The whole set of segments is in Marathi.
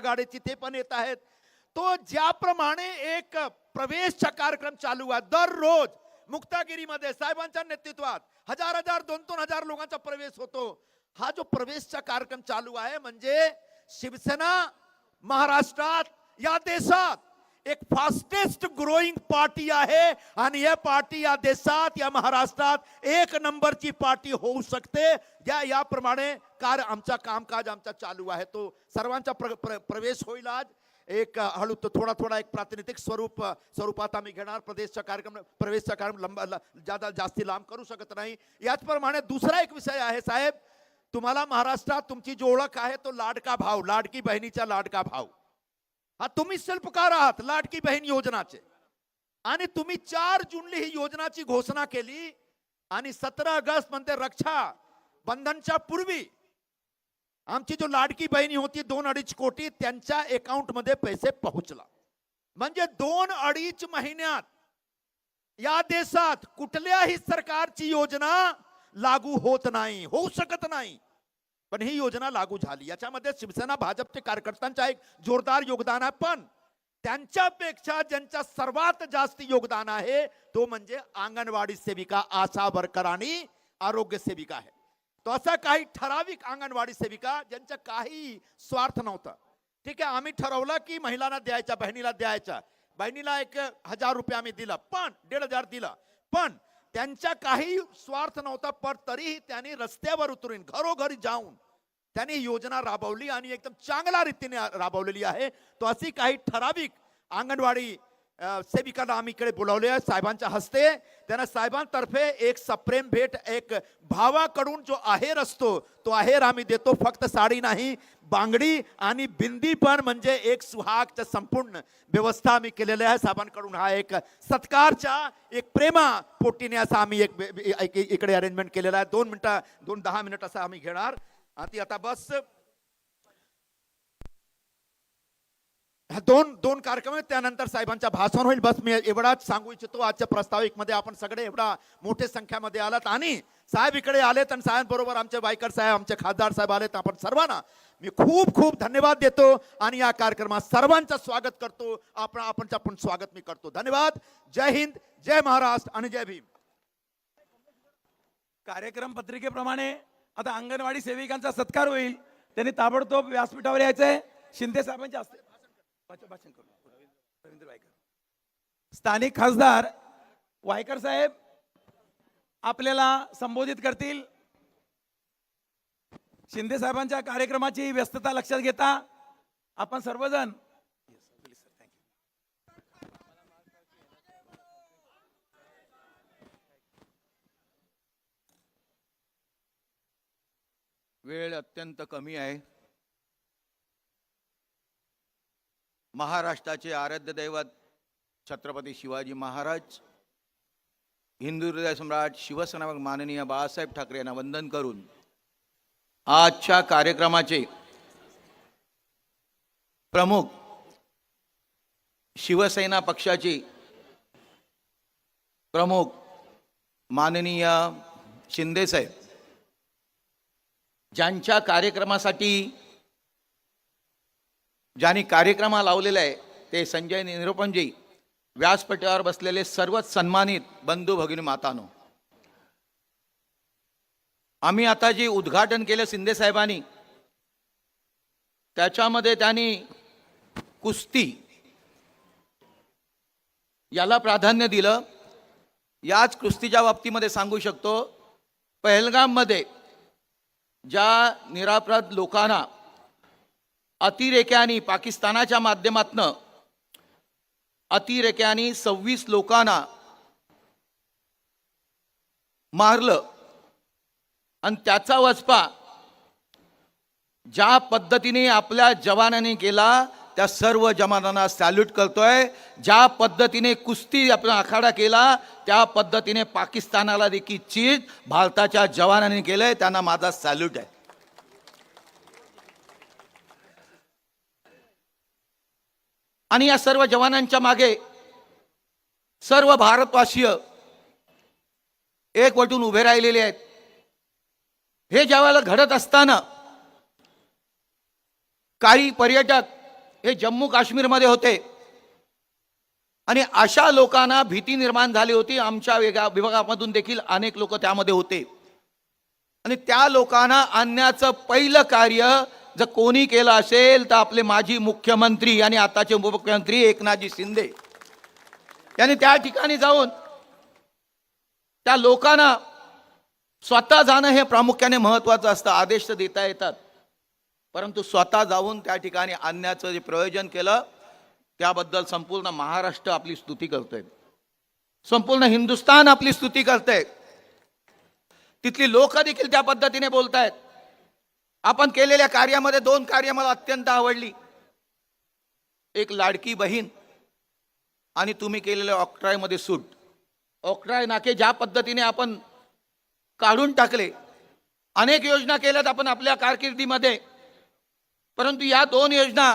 आघाडीची ते पण येत आहेत. तो ज्याप्रमाणे एक प्रवेशचा कार्यक्रम चालू आहे दररोज मुक्तागिरीमध्ये साहेबांच्या नेतृत्वात हजार हजार दोन दोन हजार लोकांचा प्रवेश होतो. हा जो प्रवेशचा कार्यक्रम चालू आहे म्हणजे शिवसेना महाराष्ट्रात या देशात एक फास्टेस्ट ग्रोईंग पार्टी आहे आणि या पार्टी या देशात या महाराष्ट्रात एक नंबरची पार्टी होऊ शकते. या याप्रमाणे कार्य आमचा कामकाज आमचा चालू आहे. तो सर्वांचा प्र, प्र, प्रवेश होईल आज. एक हळू तो थोडा थोडा एक प्रातिनिधिक स्वरूप स्वरूपात आम्ही घेणार. प्रदेशचा कार्यक्रम प्रवेशचा कार्यक्रम लंबा जादा जास्ती लांब करू शकत नाही. याचप्रमाणे दुसरा एक विषय आहे साहेब. तुम्हाला महाराष्ट्रात तुमची जी ओळख आहे तो लाडका भाव लाडकी बहिणीचा लाडका भाव हा तुम्ही शिल्पकार हो, आहात लाडकी बहीण योजनाचे आणि तुम्ही चार जूनला ही योजनाची घोषणा केली आणि सतरा ऑगस्ट म्हणजे रक्षा बंधनच्या पूर्वी। आमची जो लाडकी बहिणी होती दोन अडीच कोटी त्यांच्या अकाउंटमध्ये पैसे पोहोचला। म्हणजे दोन अडीच महिन्यात या देशात कुठल्याही सरकारची योजना लागू होत नाही होऊ शकत नाही। पण ही योजना लागू झाली. याच्यामध्ये शिवसेना भाजपचे कार्यकर्त्यांचा एक जोरदार योगदान आहे. पण त्यांच्यापेक्षा ज्यांच्या सर्वात जास्त योगदान आहे तो म्हणजे अंगणवाडी सेविका आशा वर्कर आणि आरोग्य सेविका आहे. तो असा काही ठराविक अंगणवाडी सेविका ज्यांचा काही स्वार्थ नव्हता. ठीक आहे आम्ही ठरवलं की महिलांना द्यायच्या बहिणीला द्यायचा बहिणीला एक हजार रुपये आम्ही दिला पण दीड हजार दिला. पण त्यांचा काही स्वार्थ नव्हता पण तरीही त्यांनी रस्त्यावर उतरून घरोघरी जाऊन त्यांनी योजना राबवली आणि एकदम चांगल्या रीतीने राबवलेली आहे. तो अशी काही ठराविक अंगणवाडी सेविकांना आम्ही इकडे बोलावले आहे साहेबांच्या हस्ते त्यांना साहेबांतर्फे एक सप्रेम भेट एक भावाकडून जो आहेर असतो तो आहेर आम्ही देतो. फक्त साडी नाही बांगडी आणि बिंदी पण म्हणजे एक सुहागच्या संपूर्ण व्यवस्था आम्ही केलेली आहे. साहेबांकडून हा एक सत्कारच्या एक प्रेमा पोटीने असा आम्ही एक इकडे अरेंजमेंट केलेला आहे. दोन मिनटं दोन दहा मिनिट असं आम्ही घेणार. आणि आता बस ह्या दोन दोन कार्यक्रम आहेत. त्यानंतर साहेबांचा भाषण होईल. बस मी एवढाच सांगू इच्छितो. आजच्या प्रास्ताविकमध्ये आपण सगळे एवढा मोठ्या संख्यामध्ये आलात. आणि साहेब इकडे आलेत आणि साहेबांबरोबर आमचे बायकर साहेब आमचे खासदार साहेब आलेत. आपण सर्वांना मी खूप खूप धन्यवाद देतो. आणि या कार्यक्रमात सर्वांचं स्वागत करतो. आपण आपणचं आपण स्वागत मी करतो. धन्यवाद. जय हिंद जय महाराष्ट्र आणि जय भीम. कार्यक्रम पत्रिकेप्रमाणे आता अंगणवाडी सेविकांचा सत्कार होईल. त्यांनी ताबडतोब व्यासपीठावर यायचंय. शिंदे साहेबांच्या हस्ते. रवींद्र वायकर. स्थानिक खासदार वायकर साहेब आपल्याला संबोधित करतील. शिंदे साहेबांच्या कार्यक्रमाची व्यस्तता लक्षात घेता आपण सर्वजण वेळ अत्यंत कमी आहे. महाराष्ट्राचे आराध्य दैवत छत्रपती शिवाजी महाराज हिंदू हृदय सम्राट शिवसेना माननीय बाळासाहेब ठाकरे यांना वंदन करून आजच्या कार्यक्रमाचे प्रमुख शिवसेना पक्षाचे प्रमुख माननीय शिंदेसाहेब ज्यांच्या कार्यक्रमासाठी ज्यांनी कार्यक्रमा लावलेला आहे ते संजय निरुपमजी व्यासपीठावर बसलेले सर्वच सन्मानित बंधू भगिनी मातानो. आम्ही आता जे उद्घाटन केलं शिंदे साहेबांनी त्याच्यामध्ये त्यांनी कुस्ती याला प्राधान्य दिलं. याच कुस्तीच्या बाबतीमध्ये सांगू शकतो पहलगाममध्ये ज्या निरापराध लोकांना अतिरेक्याने पाकिस्तानाच्या माध्यमातनं अतिरेक्याने सव्वीस लोकांना मारलं. आणि त्याचा वचपा ज्या पद्धतीने आपल्या जवानांनी केला त्या सर्व जवानांना सॅल्यूट करतोय. ज्या पद्धतीने कुस्ती आपण आखाडा केला त्या पद्धतीने पाकिस्तानाला देखील चीज भारताच्या जवानांनी केलंय त्यांना माझा सॅल्यूट आहे. आणि या सर्व जवानांच्या मागे सर्व भारतवासीय एक वटून उभे राहिलेले आहेत. हे ज्यावेळेला घडत असताना काही पर्यटक हे जम्मू काश्मीरमध्ये होते. आणि अशा लोकांना भीती निर्माण झाली होती. आमच्या वेगा विभागामधून देखील अनेक लोक त्यामध्ये होते. आणि त्या लोकांना आणण्याचं पहिलं कार्य जर कोणी केलं असेल तर आपले माजी मुख्यमंत्री आणि आताचे उपमुख्यमंत्री एकनाथजी शिंदे यांनी त्या ठिकाणी जाऊन त्या लोकांना स्वतः जाणं हे प्रामुख्याने महत्वाचं असतं. आदेश तर देता येतात. परंतु स्वतः जाऊन त्या ठिकाणी आणण्याचं जे प्रयोजन केलं त्याबद्दल संपूर्ण महाराष्ट्र आपली स्तुती करतोय. संपूर्ण हिंदुस्थान आपली स्तुती करतंय. तिथली लोक देखील त्या पद्धतीने बोलतायत. आपण केलेल्या कार्यामध्ये दोन कार्य मला अत्यंत आवडली. एक लाडकी बहीण आणि तुम्ही केलेल्या ऑक्ट्रायमध्ये सूट. ऑक्ट्राय नाके ज्या पद्धतीने आपण काढून टाकले अनेक योजना केल्यात आपण आपल्या कारकिर्दीमध्ये. परंतु या दोन योजना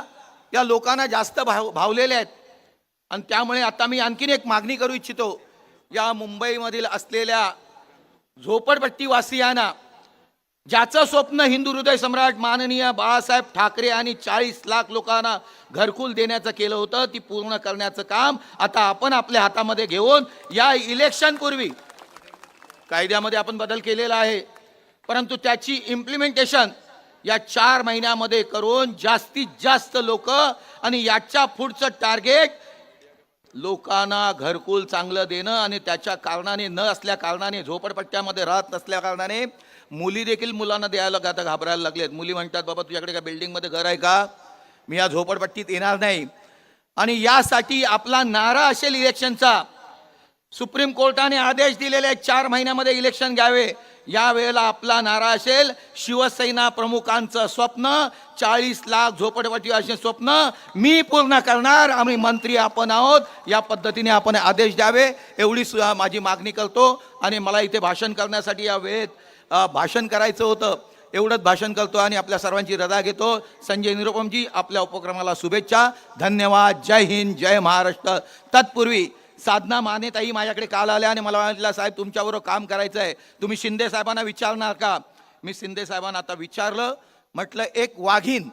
या लोकांना जास्त भाव भावलेल्या आहेत. आणि त्यामुळे आता मी आणखीन एक मागणी करू इच्छितो. या मुंबईमधील असलेल्या झोपडपट्टीवासियांना ज्याचं स्वप्न हिंदू हृदय सम्राट माननीय बाळासाहेब ठाकरे आणि चाळीस लाख लोकांना घरकुल देण्याचं केलं होतं ती पूर्ण करण्याचं काम आता आपण आपल्या हातामध्ये घेऊन या इलेक्शन पूर्वी कायद्यामध्ये आपण बदल केलेला आहे. परंतु त्याची इम्प्लिमेंटेशन या चार महिन्यामध्ये करून जास्तीत जास्त लोक आणि याच्या पुढचं टार्गेट लोकांना घरकुल चांगलं देणं आणि त्याच्या कारणाने न असल्या कारणाने झोपडपट्ट्यामध्ये राहत नसल्या कारणाने मुली देखील मुलांना द्यायला आता घाबरायला लागलेत. मुली म्हणतात बाबा तुझ्याकडे काय बिल्डिंगमध्ये घर आहे का? मी या झोपडपट्टीत येणार नाही. आणि यासाठी आपला नारा असेल इलेक्शनचा. सुप्रीम कोर्टाने आदेश दिलेले आहेत चार महिन्यामध्ये इलेक्शन घ्यावे. या वेळेला आपला नारा असेल शिवसेना प्रमुखांचं स्वप्न चाळीस लाख झोपडपट्टी असे स्वप्न. मी पूर्ण करणार आम्ही मंत्री आपण आहोत. या पद्धतीने आपण आदेश द्यावे. एवढी माझी मागणी करतो. आणि मला इथे भाषण करण्यासाठी या वेळेत भाषण करायचं होतं. एवढंच भाषण करतो आणि आपल्या सर्वांची रजा घेतो. संजय निरुपमजी आपल्या उपक्रमाला शुभेच्छा. धन्यवाद. जय हिंद जय महाराष्ट्र. तत्पूर्वी साधना मानेताई माझ्याकडे काल आल्या आणि मला म्हटलं साहेब तुमच्याबरोबर काम करायचं आहे तुम्ही शिंदे साहेबांना विचारणार का? मी शिंदे साहेबांना आता विचारलं. म्हटलं एक वाघीण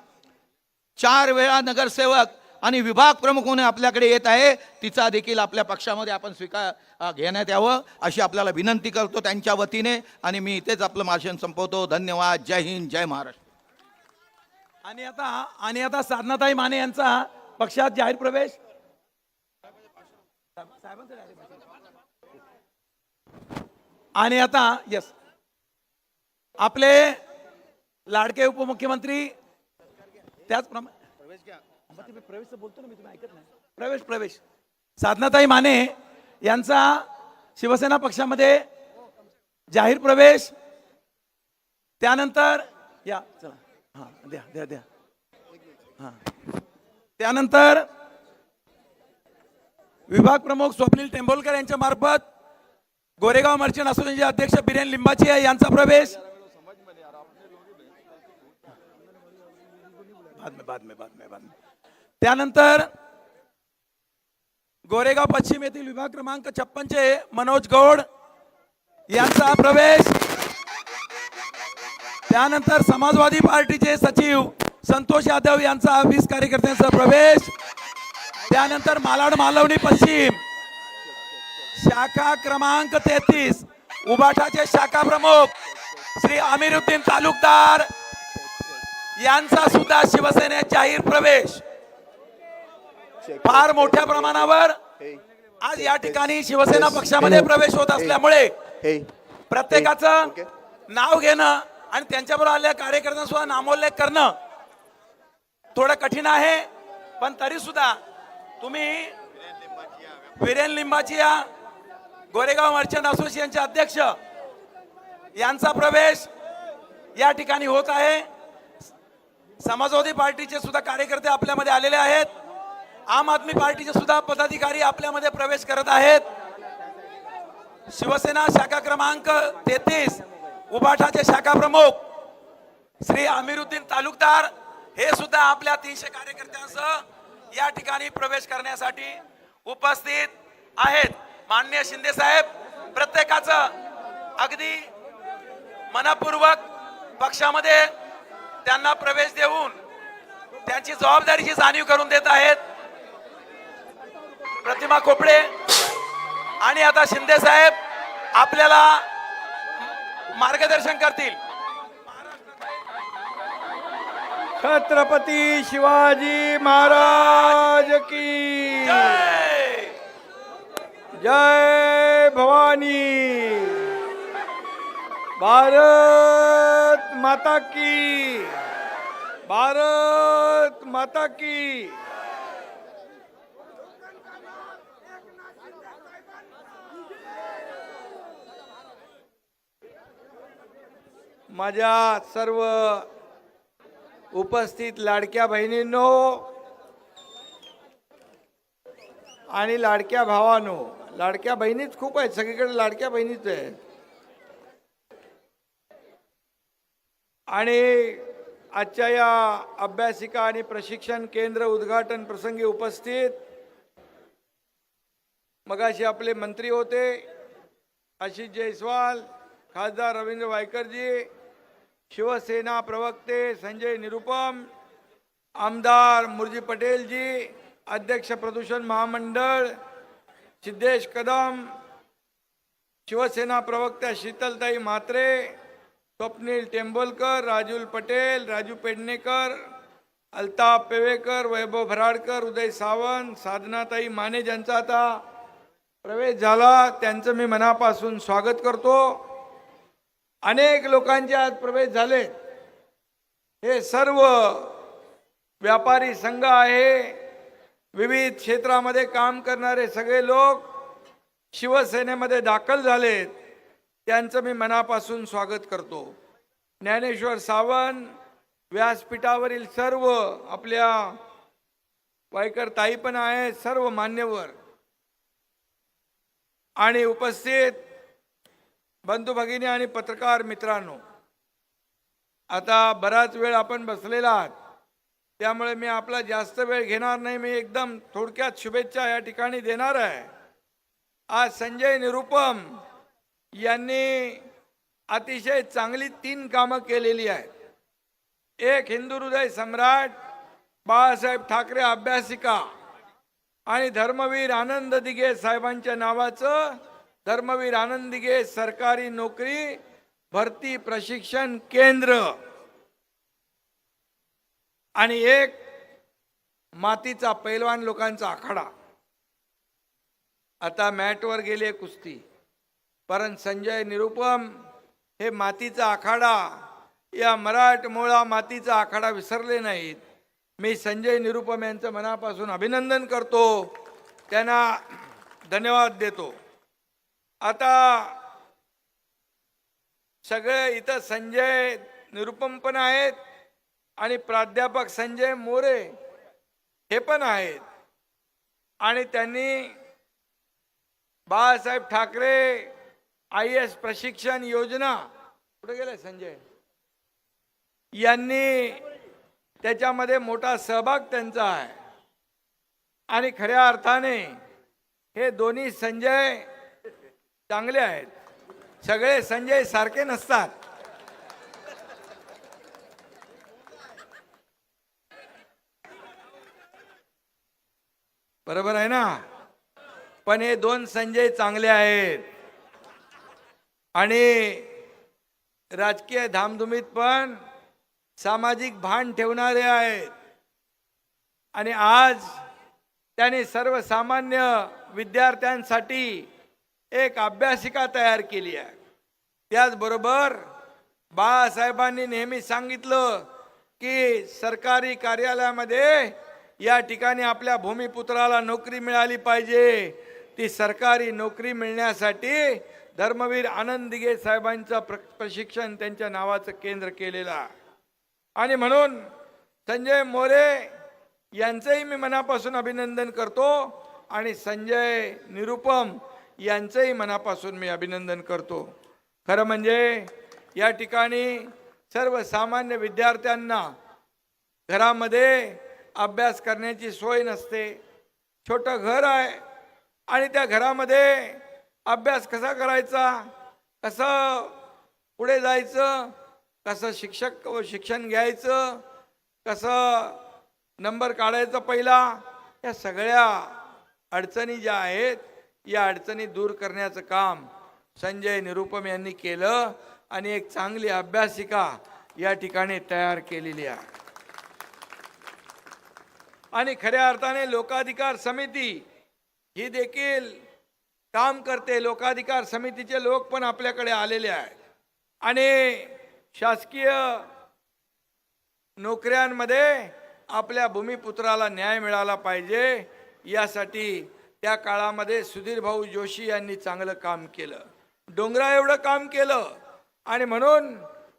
चार वेळा नगरसेवक आणि विभाग प्रमुख म्हणून आपल्याकडे येत आहे. तिचा देखील आपल्या पक्षामध्ये आपण स्वीकार घेण्यात यावं अशी आपल्याला विनंती करतो त्यांच्या वतीने. आणि मी इथेच आपलं भाषण संपवतो. धन्यवाद. जय हिंद जय महाराष्ट्र. आणि आता आणि आता साधनाताई माने यांचा पक्षात जाहीर प्रवेश. आणि आता यस आपले लाडके उपमुख्यमंत्री त्याचप्रमाणे प्रवेश बोलतो ना मी तुम्ही ऐकत नाही. प्रवेश प्रवेश. साधनाताई माने यांचा शिवसेना पक्षामध्ये जाहीर प्रवेश त्यानंतर या चला. हा द्या द्या द्या. हा. त्यानंतर विभाग प्रमुख स्वप्नील टेंबोलकर यांच्या मार्फत गोरेगाव मर्चंट असोसिएशनचे अध्यक्ष बिरेन लिंबाचिया यांचा प्रवेश. बाद में बाद में बाद में बाद में. त्यानंतर गोरेगाव पश्चिम येथील विभाग क्रमांक छप्पनचे मनोज गौड यांचा प्रवेश. त्यानंतर समाजवादी पार्टीचे सचिव संतोष यादव यांचा वीस कार्यकर्त्यांचा प्रवेश. त्यानंतर मालाड मालवणी पश्चिम. शाखा क्रमांक तेहतीस उबाठाचे शाखा प्रमुख श्री अमीरुद्दीन तालुकदार यांचा सुद्धा शिवसेनेत जाहीर प्रवेश. फार मोठ्या प्रमाणावर आज या ठिकाणी शिवसेना पक्षामध्ये प्रवेश होत असल्यामुळे प्रत्येकाचं नाव घेणं आणि त्यांच्याबरोबर आलेल्या कार्यकर्त्यांना सुद्धा नामोल्लेख करणं थोडं कठीण आहे पण तरी सुद्धा तुम्ही विरेन लिंबाचिया गोरेगाव मर्चंट असोसिएशनचे अध्यक्ष यांचा प्रवेश या ठिकाणी होत आहे. समाजवादी पार्टीचे सुद्धा कार्यकर्ते आपल्यामध्ये आलेले आहेत. आम आदमी पार्टीचे सुद्धा पदाधिकारी आपल्यामध्ये प्रवेश करत आहेत. शिवसेना शाखा क्रमांक तेहतीस उबाठाचे शाखा प्रमुख श्री अमीरुद्दीन तालुकदार हे सुद्धा आपल्या तीनशे कार्यकर्त्यांसह या ठिकाणी प्रवेश करण्यासाठी उपस्थित आहेत. मान्य शिंदे साहेब प्रत्येकाचं अगदी मनपूर्वक पक्षामध्ये त्यांना प्रवेश देऊन त्यांची जबाबदारीची जाणीव करून देत आहेत. प्रतिमा खोपडे. आणि आता शिंदे साहेब आपल्याला मार्गदर्शन करतील. छत्रपती शिवाजी महाराज की. जय! जय भवानी. भारत माता की. भारत माता की. माझ्या सर्व उपस्थित लाडक्या बहिणींनो आणि लाडक्या भावानो लाडक्या बहिणीच खूप आहेत सगळीकडे लाडक्या बहिणीच आहे आणि आजच्या या अभ्यासिका आणि प्रशिक्षण केंद्र उद्घाटन प्रसंगी उपस्थित मगाशी आपले मंत्री होते आशिष जयस्वाल खासदार रवींद्र वायकरजी शिवसेना प्रवक्ते संजय निरुपम आमदार मुरजी पटेलजी अध्यक्ष प्रदूषण महामंडळ सिद्धेश कदम शिवसेना प्रवक्त्या शीतलताई म्हात्रे स्वप्नील टेंबोलकर राजूल पटेल राजू पेडणेकर अल्ताफ पेवेकर वैभव भराडकर उदय सावंत साधनाताई माने ज्यांचा आता प्रवेश झाला त्यांचं मी मनापासून स्वागत करतो. अनेक लोकांचे आज प्रवेश झाले. हे सर्व व्यापारी संघ आहे. विविध क्षेत्रामध्ये काम करणारे सगळे लोक शिवसेनेमध्ये दाखल झालेत. त्यांचं मी मनापासून स्वागत करतो. ज्ञानेश्वर सावंत व्यासपीठावरील सर्व आपल्या वायकर ताई पण आहेत सर्व मान्यवर. आणि उपस्थित बंधू भगिनी आणि पत्रकार मित्रांनो आता बराच वेळ आपण बसलेला आहात. त्यामुळे मी आपला जास्त वेळ घेणार नाही. मी एकदम थोडक्यात शुभेच्छा या ठिकाणी देणार आहे. आज संजय निरुपम यांनी अतिशय चांगली तीन कामं केलेली आहेत. एक हिंदू हृदय सम्राट बाळासाहेब ठाकरे अभ्यासिका आणि धर्मवीर आनंद दिघे साहेबांच्या नावाचं धर्मवीर आनंद सरकारी नोकरी भरती प्रशिक्षण केंद्र. आणि एक मातीचा पैलवान लोकांचा आखाडा. आता मॅटवर गेले कुस्ती. परंतु संजय निरुपम हे मातीचा आखाडा या मराठमोळा मातीचा आखाडा विसरले नाहीत. मी संजय निरुपम यांचं मनापासून अभिनंदन करतो. त्यांना धन्यवाद देतो. आता सगळे इथं संजय निरुपम पण आहेत आणि प्राध्यापक संजय मोरे हे पण आहेत. आणि त्यांनी बाळासाहेब ठाकरे आय एस प्रशिक्षण योजना कुठे गेले संजय? यांनी त्याच्यामध्ये मोठा सहभाग त्यांचा आहे. आणि खऱ्या अर्थाने हे दोन्ही संजय चांगले आहेत. सगळे संजय सारखे नसतात. बरोबर आहे ना? पण हे दोन संजय चांगले आहेत. आणि राजकीय धामधुमीत पण सामाजिक भान ठेवणारे आहेत. आणि आज त्यांनी सर्वसामान्य विद्यार्थ्यांसाठी एक अभ्यासिका तयार केली आहे. त्याचबरोबर बाळासाहेबांनी नेहमी सांगितलं की सरकारी कार्यालयामध्ये या ठिकाणी आपल्या भूमिपुत्राला नोकरी मिळाली पाहिजे. ती सरकारी नोकरी मिळण्यासाठी धर्मवीर आनंद साहेबांचं प्र प्रशिक्षण त्यांच्या नावाचं केंद्र केलेलं आणि म्हणून संजय मोरे यांचंही मी मनापासून अभिनंदन करतो आणि संजय निरुपम यांचंही मनापासून मी अभिनंदन करतो. खरं म्हणजे या ठिकाणी सर्वसामान्य विद्यार्थ्यांना घरामध्ये अभ्यास करण्याची सोय नसते. छोटं घर आहे आणि त्या घरामध्ये अभ्यास कसा करायचा कसं पुढे जायचं कसं शिक्षक शिक्षण घ्यायचं कसं नंबर काढायचा पहिला या सगळ्या अडचणी ज्या आहेत या अडचणी दूर करण्याचं काम संजय निरुपम यांनी केलं आणि एक चांगली अभ्यासिका या ठिकाणी तयार केलेली आहे. आणि खऱ्या अर्थाने लोकाधिकार समिती ही देखील काम करते. लोकाधिकार समितीचे लोक पण आपल्याकडे आलेले आहेत. आणि शासकीय नोकऱ्यांमध्ये आपल्या भूमिपुत्राला न्याय मिळाला पाहिजे यासाठी त्या काळामध्ये सुधीर भाऊ जोशी यांनी चांगलं काम केलं. डोंगरा एवढं काम केलं. आणि म्हणून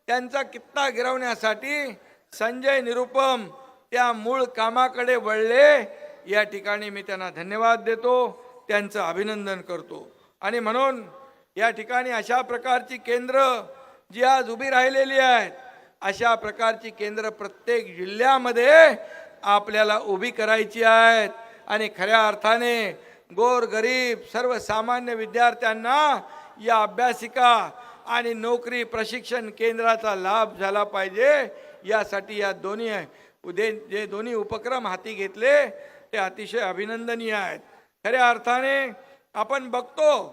त्यांचा कित्ता गिरवण्यासाठी संजय निरुपम त्या मूळ कामाकडे वळले. या ठिकाणी मी त्यांना धन्यवाद देतो. त्यांचं अभिनंदन करतो. आणि म्हणून या ठिकाणी अशा प्रकारची केंद्र जी आज उभी राहिलेली आहेत अशा प्रकारची केंद्र प्रत्येक जिल्ह्यामध्ये आपल्याला उभी करायची आहेत. आणि खऱ्या अर्थाने गोर गरीब सर्वसामान्य विद्यार्थ्यांना या अभ्यासिका आणि नोकरी प्रशिक्षण केंद्राचा लाभ झाला पाहिजे. यासाठी या दोन्ही उदे जे दोन्ही उपक्रम हाती घेतले ते अतिशय अभिनंदनीय आहेत. खऱ्या अर्थाने आपण बघतो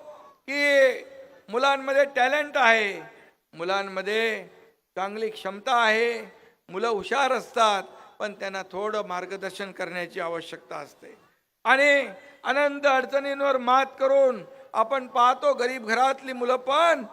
की मुलांमध्ये टॅलेंट आहे. मुलांमध्ये चांगली क्षमता आहे. मुलं हुशार असतात पण त्यांना थोडं मार्गदर्शन करण्याची आवश्यकता असते. आणि अनंत अडचणींवर मात करून आपण पाहतो गरीब घरातली मुलं पण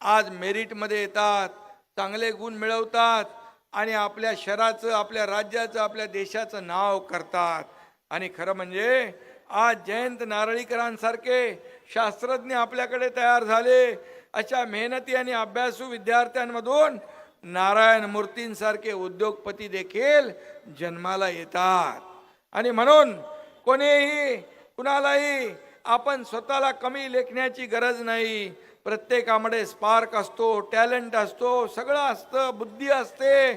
आज मेरिटमध्ये येतात चांगले गुण मिळवतात आणि आपल्या शहराचं आपल्या राज्याचं आपल्या देशाचं नाव करतात. आणि खरं म्हणजे आज जयंत नारळीकरांसारखे शास्त्रज्ञ आपल्याकडे तयार झाले. अशा मेहनती आणि अभ्यासू विद्यार्थ्यांमधून नारायण मूर्तींसारखे उद्योगपती देखील जन्माला येतात. आणि म्हणून कोणीही कुणालाही आपण स्वतःला कमी लेखण्याची गरज नाही. प्रत्येकामध्ये स्पार्क असतो टॅलेंट असतो सगळं असतं बुद्धी असते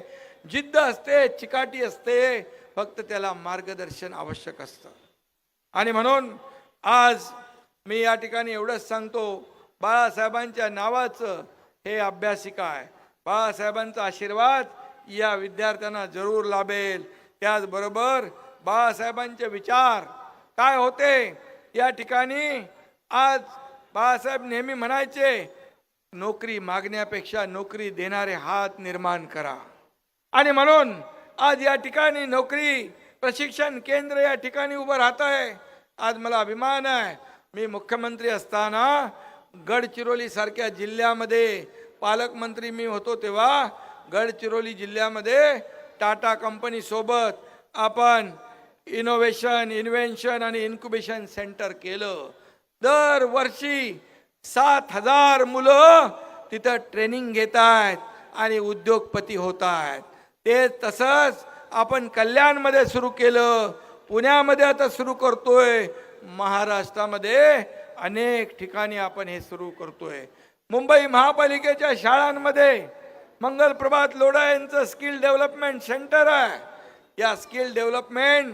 जिद्द असते चिकाटी असते. फक्त त्याला मार्गदर्शन आवश्यक असतं. आणि म्हणून आज मी या ठिकाणी एवढंच सांगतो बाळासाहेबांच्या नावाचं हे अभ्यासिका आहे. बाळासाहेबांचा आशीर्वाद या विद्यार्थ्यांना जरूर लाभेल. त्याचबरोबर बाळासाहेबांचे विचार काय होते? या ठिकाणी आज बाळासाहेब नेहमी म्हणायचे नोकरी मागण्यापेक्षा नोकरी देणारे हात निर्माण करा. आणि म्हणून आज या ठिकाणी नोकरी प्रशिक्षण केंद्र या ठिकाणी उभं राहत आहे आज मला अभिमान आहे मी मुख्यमंत्री असताना गडचिरोली सारख्या जिल्ह्यामध्ये पालकमंत्री मी होतो तेव्हा गडचिरोली जिल्ह्यामध्ये टाटा कंपनीसोबत आपण इनोव्हेशन इन्व्हेन्शन आणि इन्क्युबेशन सेंटर केलं. दरवर्षी सात हजार मुलं तिथं ट्रेनिंग घेत आहेत आणि उद्योगपती होत आहेत ते तसंच आपण कल्याणमध्ये सुरू केलं पुण्यामध्ये आता सुरू करतोय महाराष्ट्रामध्ये अनेक ठिकाणी आपण हे सुरू करतोय. मुंबई महापालिकेच्या शाळांमध्ये मंगल प्रभात लोढा यांचं स्किल डेव्हलपमेंट सेंटर आहे. या स्किल डेव्हलपमेंट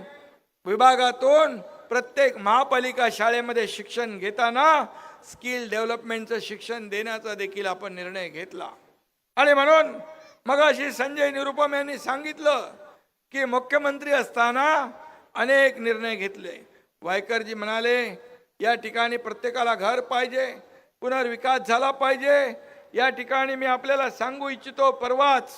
विभागातून प्रत्येक महापालिका शाळेमध्ये शिक्षण घेताना स्किल डेव्हलपमेंटचं शिक्षण देण्याचा देखील आपण निर्णय घेतला. आणि म्हणून मगाशी संजय निरुपम यांनी सांगितलं की मुख्यमंत्री असताना अनेक निर्णय घेतले. वायकरजी म्हणाले या ठिकाणी प्रत्येकाला घर पाहिजे पुनर्विकास झाला पाहिजे. या ठिकाणी मी आपल्याला सांगू इच्छितो परवाच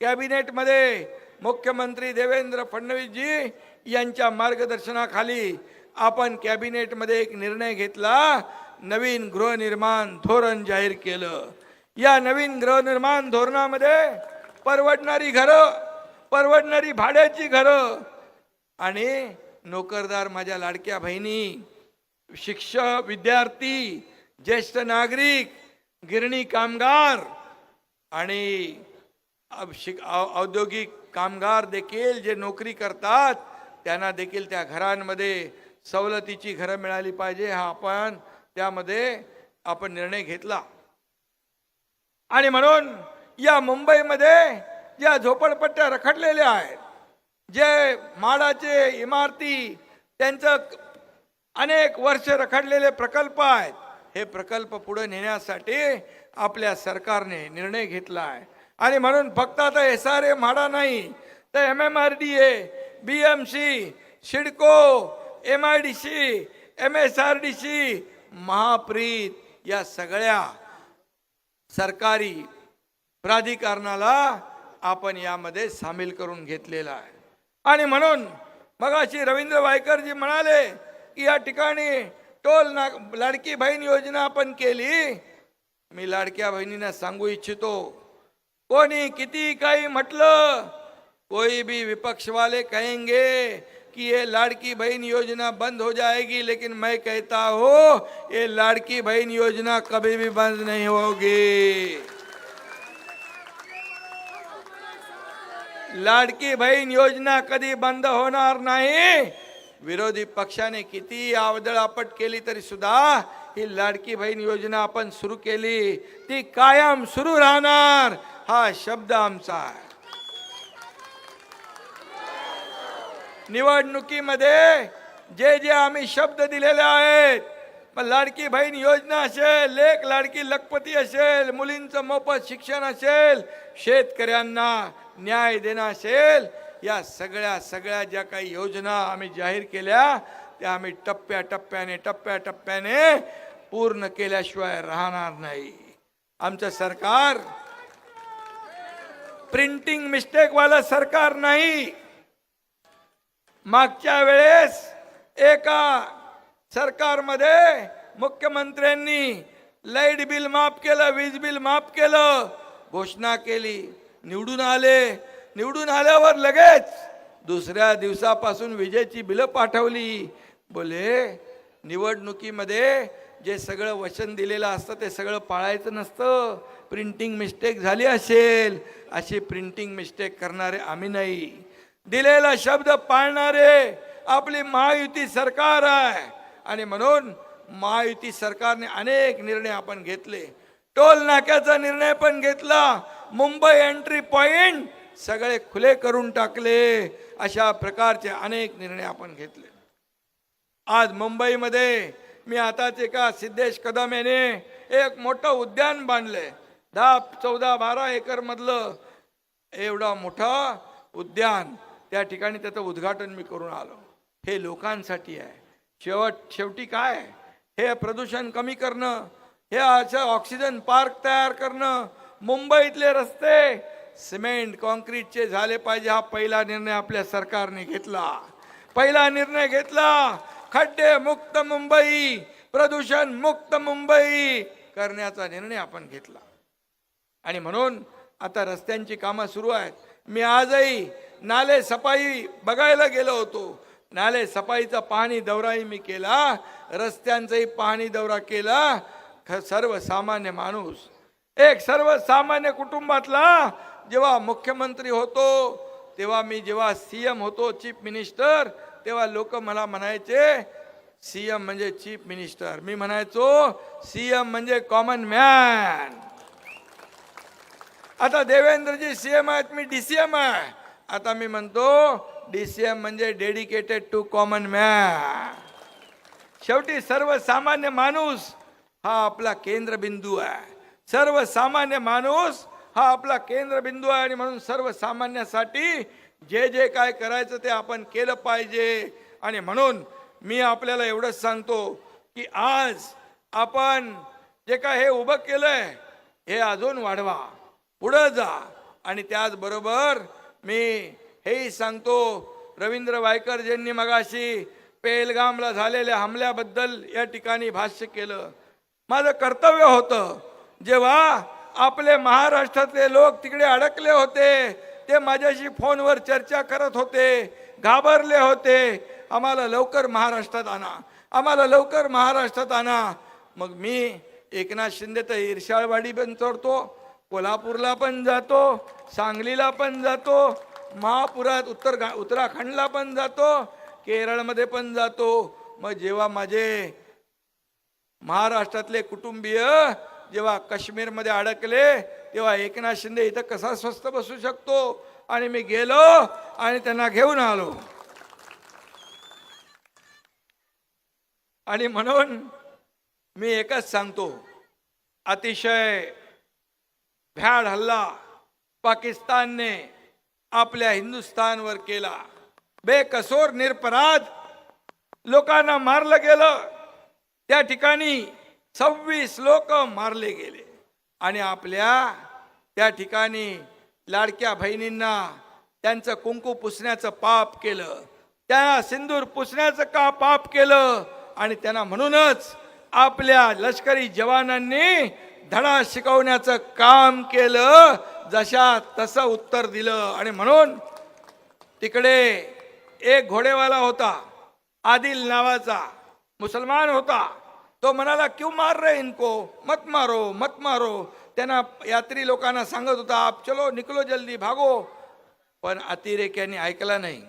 कॅबिनेटमध्ये मुख्यमंत्री देवेंद्र फडणवीसजी यांच्या मार्गदर्शनाखाली आपण कॅबिनेटमध्ये एक निर्णय घेतला. नवीन गृहनिर्माण धोरण जाहीर केलं. या नवीन गृहनिर्माण धोरणामध्ये परवडणारी घरं परवडणारी भाड्याची घरं आणि नोकरदार माझ्या लाडक्या बहिणी शिक्षक विद्यार्थी ज्येष्ठ नागरिक गिरणी कामगार आणि शिक- औ- औद्योगिक कामगार देखील जे नोकरी करतात त्यांना देखील त्या घरांमध्ये सवलतीची घरं मिळाली पाहिजे हा आपण त्यामध्ये आपण निर्णय घेतला. आणि म्हणून या मुंबईमध्ये ज्या झोपडपट्ट्या रखडलेल्या आहेत जे माडाचे इमारती त्यांचं अनेक वर्ष रखडलेले प्रकल्प आहेत हे प्रकल्प पुढे नेण्यासाठी आपल्या सरकारने निर्णय घेतला आहे. आणि म्हणून फक्त आता एस आर ए म्हाडा नाही तर M M R D A B M C CIDCO M I D C M S R D C Mahapreit या सगळ्या सरकारी प्राधिकरणाला आपण यामध्ये सामील करून घेतलेला आहे. आणि म्हणून मगाशी रवींद्र वायकरजी म्हणाले की या ठिकाणी टोल ना लाडकी बहीण योजना आपण केली. मी लाडक्या बहिणींना सांगू इच्छितो. कोणी किती काही म्हटलं कोई भी विपक्ष वाले कहेंगे कि ये लाड़की बहन योजना बंद हो जाएगी, लेकिन मैं कहता हूँ, ये लाड़की बहन योजना कभी भी बंद नहीं होगी। लाडकी बहन योजना कधी बंद होणार नाही। विरोधी पक्षाने किती आवदळापट केली तरी सुद्धा ही लाडकी बहीण योजना आपण सुरू केली, ती कायम सुरू राहणार, हा शब्द आमचा आहे. निवडणुकीमध्ये जे जे आम्ही शब्द दिलेले आहेत मग लाडकी बहीण योजना असेल लेख लाडकी लखपती असेल मुलींचं मोफत शिक्षण असेल शेतकऱ्यांना न्याय देणं असेल या सगळ्या सगळ्या ज्या काही योजना आम्ही जाहीर केल्या त्या आम्ही टप्प्या टप्प्याने टप्प्या टप्प्याने पूर्ण केल्याशिवाय राहणार नाही. आमचं सरकार प्रिंटिंग मिस्टेकवालं सरकार नाही. मागच्या वेळेस एका सरकारमध्ये मुख्यमंत्र्यांनी लाइट बिल माफ केलं वीज बिल माफ केलं घोषणा केली. निवडून आले. निवडून आल्यावर लगेच दुसऱ्या दिवसापासून विजेची बिलं पाठवली. बोले निवडणुकीमध्ये जे सगळं वचन दिलेलं असतं ते सगळं पाळायचं नसतं. प्रिंटिंग मिस्टेक झाली असेल. अशी प्रिंटिंग मिस्टेक करणारे आम्ही नाही. दिलेला शब्द पाळणारे आपली महायुती सरकार आहे. आणि म्हणून महायुती सरकारने अनेक निर्णय आपण घेतले. टोल नाक्याचा निर्णय पण घेतला. मुंबई एंट्री पॉइंट सगळे खुले करून टाकले. अशा प्रकारचे अनेक निर्णय आपण घेतले. आज मुंबईमध्ये मी आताच एका सिद्धेश कदम याने एक मोठं उद्यान बांधलंय दहा चौदा बारा एकर मधलं एवढा मोठा उद्यान. त्या ठिकाणी त्याचं उद्घाटन मी करून आलो. हे लोकांसाठी आहे. शेवट शेवटी काय? हे प्रदूषण कमी करणं हे असं ऑक्सिजन पार्क तयार करणं मुंबईतले रस्ते सिमेंट कॉन्क्रीटचे झाले पाहिजे हा पहिला निर्णय आपल्या सरकारने घेतला. पहिला निर्णय घेतला खड्डे मुक्त मुंबई प्रदूषण मुक्त मुंबई करण्याचा निर्णय आपण घेतला. आणि म्हणून आता रस्त्यांची कामं सुरू आहेत. मी आजही नाले सफाई बघायला गेलो होतो. नाले सफाईचा पाहणी दौराही मी केला. रस्त्यांचाही पाहणी दौरा केला. ख- सर्वसामान्य माणूस. एक सर्वसामान्य कुटुंबातला जेव्हा मुख्यमंत्री होतो तेव्हा मी जेव्हा सीएम होतो चीफ मिनिस्टर तेव्हा लोक मला म्हणायचे सीएम म्हणजे चीफ मिनिस्टर मी म्हणायचो सीएम म्हणजे कॉमन मॅन आता देवेंद्रजी सीएम आहेत मी डीसीएम आहे. आता मी म्हणतो डीसीएम म्हणजे डेडिकेटेड टू कॉमन मॅन शेवटी सर्वसामान्य माणूस हा आपला केंद्रबिंदू आहे. सर्वसामान्य माणूस हा आपला केंद्रबिंदू आहे आणि म्हणून सर्वसामान्यासाठी जे जे काय करायचं ते आपण केलं पाहिजे. आणि म्हणून मी आपल्याला एवढंच सांगतो की आज आपण जे काय हे उभं केलंय हे अजून वाढवा. पुढं जा. आणि त्याचबरोबर मी हेही सांगतो रवींद्र वायकरजींनी मगाशी पेलगामला झालेल्या हमल्याबद्दल या ठिकाणी भाष्य केलं. माझं कर्तव्य होतं जेव्हा आपले महाराष्ट्रातले लोक तिकडे अडकले होते ते माझ्याशी फोनवर चर्चा करत होते घाबरले होते आम्हाला लवकर महाराष्ट्रात आणा आम्हाला लवकर महाराष्ट्रात आणा. मग मी एकनाथ शिंदे तर ईर्षाळवाडी पण चढतो कोल्हापूरला पण जातो सांगलीला पण जातो महापुरात उत्तर उत्तराखंडला पण जातो केरळमध्ये पण जातो. मग जेव्हा माझे महाराष्ट्रातले कुटुंबीय जेव्हा काश्मीरमध्ये अडकले तेव्हा एकनाथ शिंदे इथं कसा स्वस्त बसू शकतो? आणि मी गेलो आणि त्यांना घेऊन आलो. आणि म्हणून मी एकच सांगतो अतिशय भ्याड हल्ला पाकिस्तानने आपल्या हिंदुस्थानवर केला. बेकसोर निरपराध लोकांना मारलं गेलं. त्या ठिकाणी सव्वीस लोक मारले गेले. आणि आपल्या त्या ठिकाणी लाडक्या बहिणींना त्यांचं कुंकू पुसण्याचं पाप केलं. त्या सिंदूर पुसण्याचं का पाप केलं? आणि त्यांना म्हणूनच आपल्या लष्करी जवानांनी धडा शिकवण्याचं काम केलं जशा तसं उत्तर दिलं. आणि म्हणून तिकडे एक घोडेवाला होता आदिल नावाचा मुसलमान होता. तो म्हणाला क्यों मार रे इनको? मत मारो मत मारो. त्यांना यात्री लोकांना सांगत होता आप चलो निकलो जल्दी भागो. पण अतिरेक्यांनी ऐकला नाही.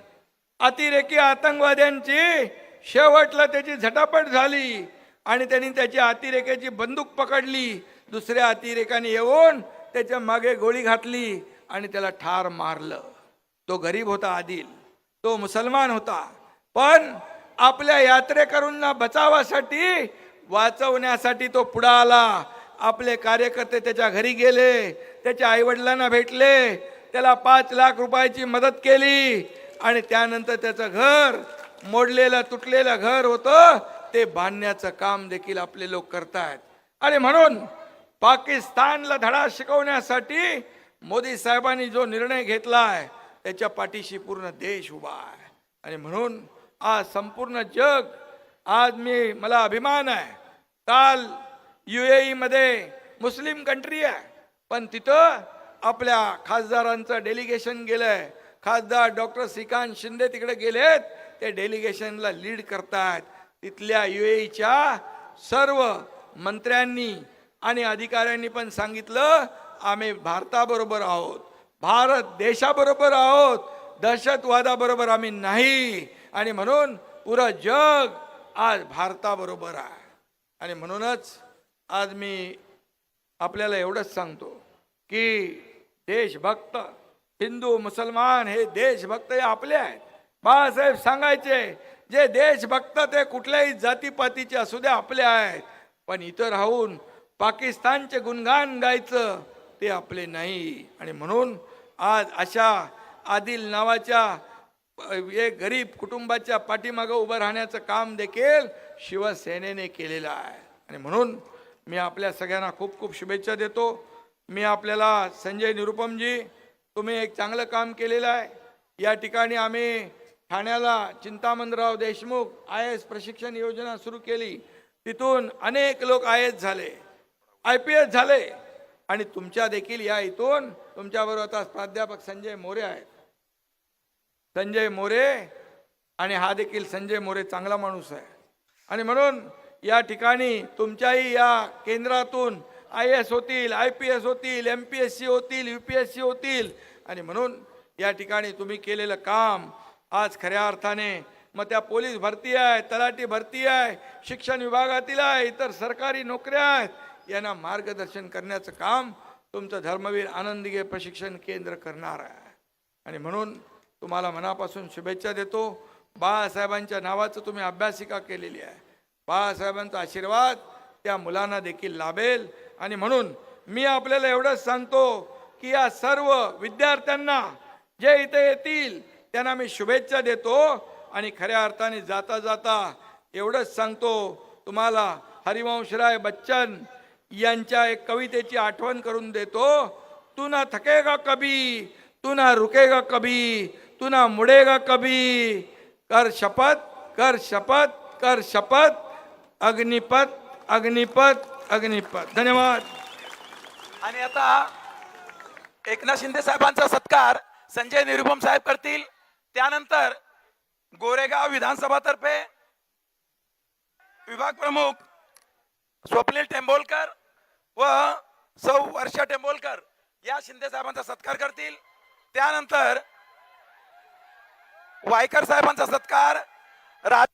अतिरेकी आतंकवाद्यांची शेवटला त्याची झटापट झाली आणि त्यांनी त्याची अतिरेक्याची बंदूक पकडली. दुसऱ्या अतिरेकाने येऊन त्याच्यामागे गोळी घातली आणि त्याला ठार मारलं. तो गरीब होता आदिल. तो मुसलमान होता. पण आपल्या यात्रेकरूंना बचावासाठी वाचवण्यासाठी तो पुढे आला. आपले कार्यकर्ते त्याच्या घरी गेले त्याच्या आईवडिलांना भेटले त्याला पाच लाख रुपयाची मदत केली आणि त्यानंतर त्याचं घर मोडलेलं तुटलेलं घर होतं ते बांधण्याचं काम देखील आपले लोक करतायत. आणि म्हणून पाकिस्तानला धडा शिकवण्यासाठी मोदी साहेबांनी जो निर्णय घेतला आहे त्याच्या पाठीशी पूर्ण देश उभा आहे. आणि म्हणून आज संपूर्ण जग आज मी मला अभिमान आहे. काल यू ए मध्ये मुस्लिम कंट्री आहे. पण तिथं आपल्या खासदारांचं डेलिगेशन गेलंय. खासदार डॉक्टर श्रीकांत शिंदे तिकडे गेलेत. ते डेलिगेशनला लीड करतायत. तिथल्या युएईच्या सर्व मंत्र्यांनी आणि अधिकाऱ्यांनी पण सांगितलं आम्ही भारताबरोबर आहोत. भारत देशाबरोबर आहोत. दहशतवादाबरोबर आम्ही नाही. आणि म्हणून पुरं जग आज भारताबरोबर आहे. आणि म्हणूनच आज मी आपल्याला एवढंच सांगतो की देशभक्त हिंदू मुसलमान हे देशभक्त हे आपले आहेत. बाळासाहेब सांगायचे जे देशभक्त ते कुठल्याही जातीपातीचे असू द्या आपले आहेत. पण इथं राहून पाकिस्तानचे गुणगान गायचं ते आपले नाही. आणि म्हणून आज अशा आदिल नावाच्या एक गरीब कुटुंबाच्या पाठीमागं उभं राहण्याचं काम देखील शिवसेनेने केलेलं आहे. आणि म्हणून मी आपल्या सगळ्यांना खूप खूप शुभेच्छा देतो. मी आपल्याला संजय निरुपमजी तुम्ही एक चांगलं काम केलेलं आहे. या ठिकाणी आम्ही ठाण्याला चिंतामणराव देशमुख आय एस प्रशिक्षण योजना सुरू केली. तिथून अनेक लोक आय एस झाले. आय पी एस झाले. आणि तुमच्या देखील या इथून तुमच्याबरोबर आता प्राध्यापक संजय मोरे आहेत. संजय मोरे आणि हा देखील संजय मोरे चांगला माणूस आहे. आणि म्हणून या ठिकाणी तुमच्याही या केंद्रातून आय एस होतील आय पी एस होतील एम पी एस सी होतील यू पी एस सी होतील. आणि म्हणून या ठिकाणी तुम्ही केलेलं काम आज खऱ्या अर्थाने मग त्या पोलीस भरती आहे तलाठी भरती आहे शिक्षण विभागातील आहे इतर सरकारी नोकऱ्या आहेत यांना मार्गदर्शन करण्याचं काम तुमचं धर्मवीर आनंदगे प्रशिक्षण केंद्र करणार आहे. आणि म्हणून तुम्हाला मनापासून शुभेच्छा देतो. बाळासाहेबांच्या नावाचं तुम्ही अभ्यासिका केलेली आहे. बाळासाहेबांचा आशीर्वाद त्या मुलांना देखील लाभेल. आणि म्हणून मी आपल्याला एवढंच सांगतो की या सर्व विद्यार्थ्यांना जे इथे येतील त्यांना मी शुभेच्छा देतो. आणि खऱ्या अर्थाने जाता जाता एवढंच सांगतो. तुम्हाला हरिवंशराय बच्चन यांच्या एक कवितेची आठवण करून देतो. तू ना थकेगा कभी तू ना रुकेगा कभी तू ना मुडेगा कभी. कर शपथ कर शपथ कर शपथ. अग्निपथ अग्निपथ अग्निपथ. धन्यवाद. आणि आता एकनाथ शिंदे साहेबांचा सत्कार संजय निरुपम साहेब करतील. त्यानंतर गोरेगाव विधानसभातर्फे विभाग प्रमुख स्वप्नील टेंबोलकर व सौ वर्षा टेंबोलकर या शिंदे साहेबांचा सत्कार करतील. त्यानंतर वायकर साहेबांचा सत्कार राज